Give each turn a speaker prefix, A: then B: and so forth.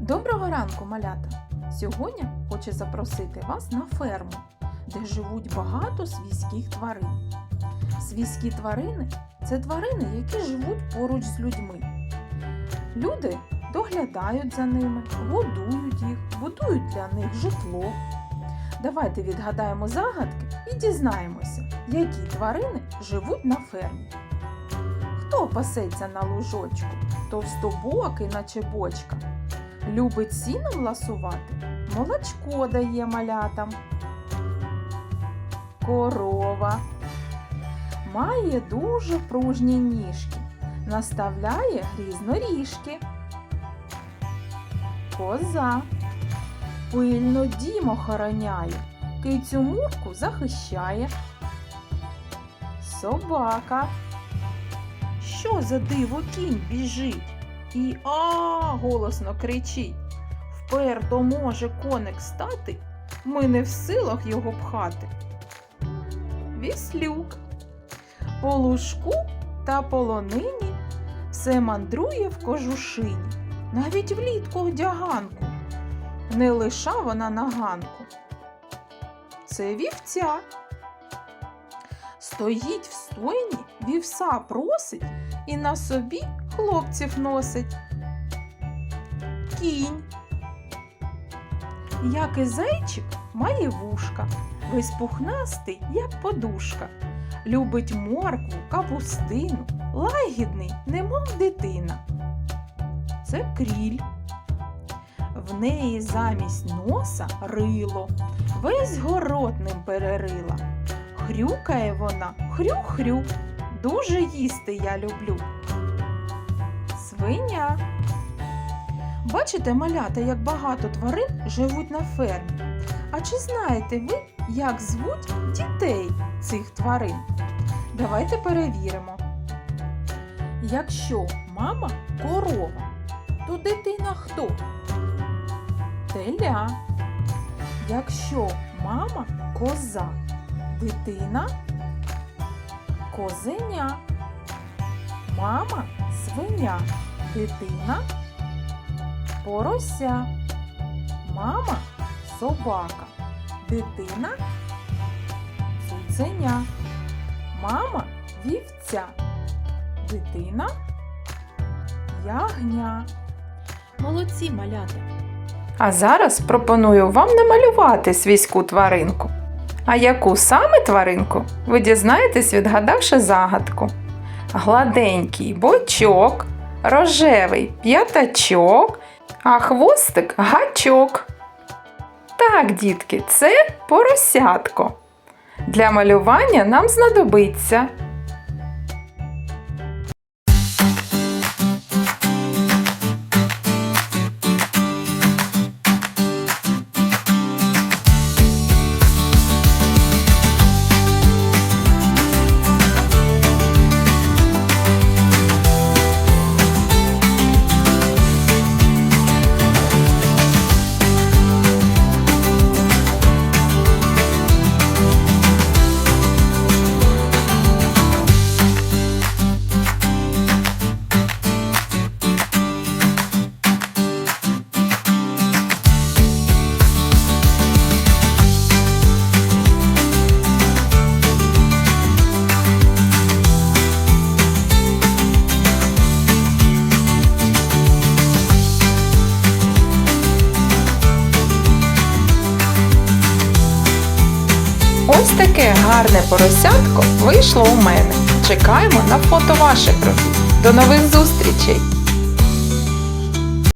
A: Доброго ранку, малята! Сьогодні хочу запросити вас на ферму, де живуть багато свійських тварин. Свійські тварини це тварини, які живуть поруч з людьми. Люди доглядають за ними, годують їх, будують для них житло. Давайте відгадаємо загадки і дізнаємося, які тварини живуть на фермі. Хто пасеться на лужочку, товстобокий, наче бочка, любить сіном ласувати, молочко дає малятам. Корова має дуже пружні ніжки, наставляє грізноріжки. Коза пильно дім охороняє, кицю мурку захищає. Собака. Що за диво кінь біжить? І а голосно кричить. Вперто може коник стати, ми не в силах його пхати. Віслюк. По лужку та полонині все мандрує в кожушині, навіть влітку одяганку. Не лиша вона на ганку. Це вівця. Стоїть в стойні, вівса просить і на собі хлопців носить. Кінь. Як і зайчик має вушка, весь пухнастий, як подушка. Любить моркву, капустину, лагідний, немов дитина. Це кріль. В неї замість носа рило, весь город ним перерила. Хрюкає вона, хрю-хрю, дуже їсти я люблю. Свиня. Бачите, малята, як багато тварин живуть на фермі. А чи знаєте ви, як звуть дітей цих тварин? Давайте перевіримо. Якщо мама корова, то дитина хто? Теля. Якщо мама коза, дитина козеня. Мама свиня, дитина порося. Мама собака, дитина цуценя. Мама вівця, дитина ягня. Молодці малята. А зараз пропоную вам намалювати свійську тваринку. А яку саме тваринку ви дізнаєтесь, відгадавши загадку. Гладенький бочок, рожевий п'ятачок, а хвостик гачок. Так, дітки, це поросятко. Для малювання нам знадобиться Ось таке гарне поросятко вийшло у мене. Чекаємо на фото ваших робіт. До нових зустрічей!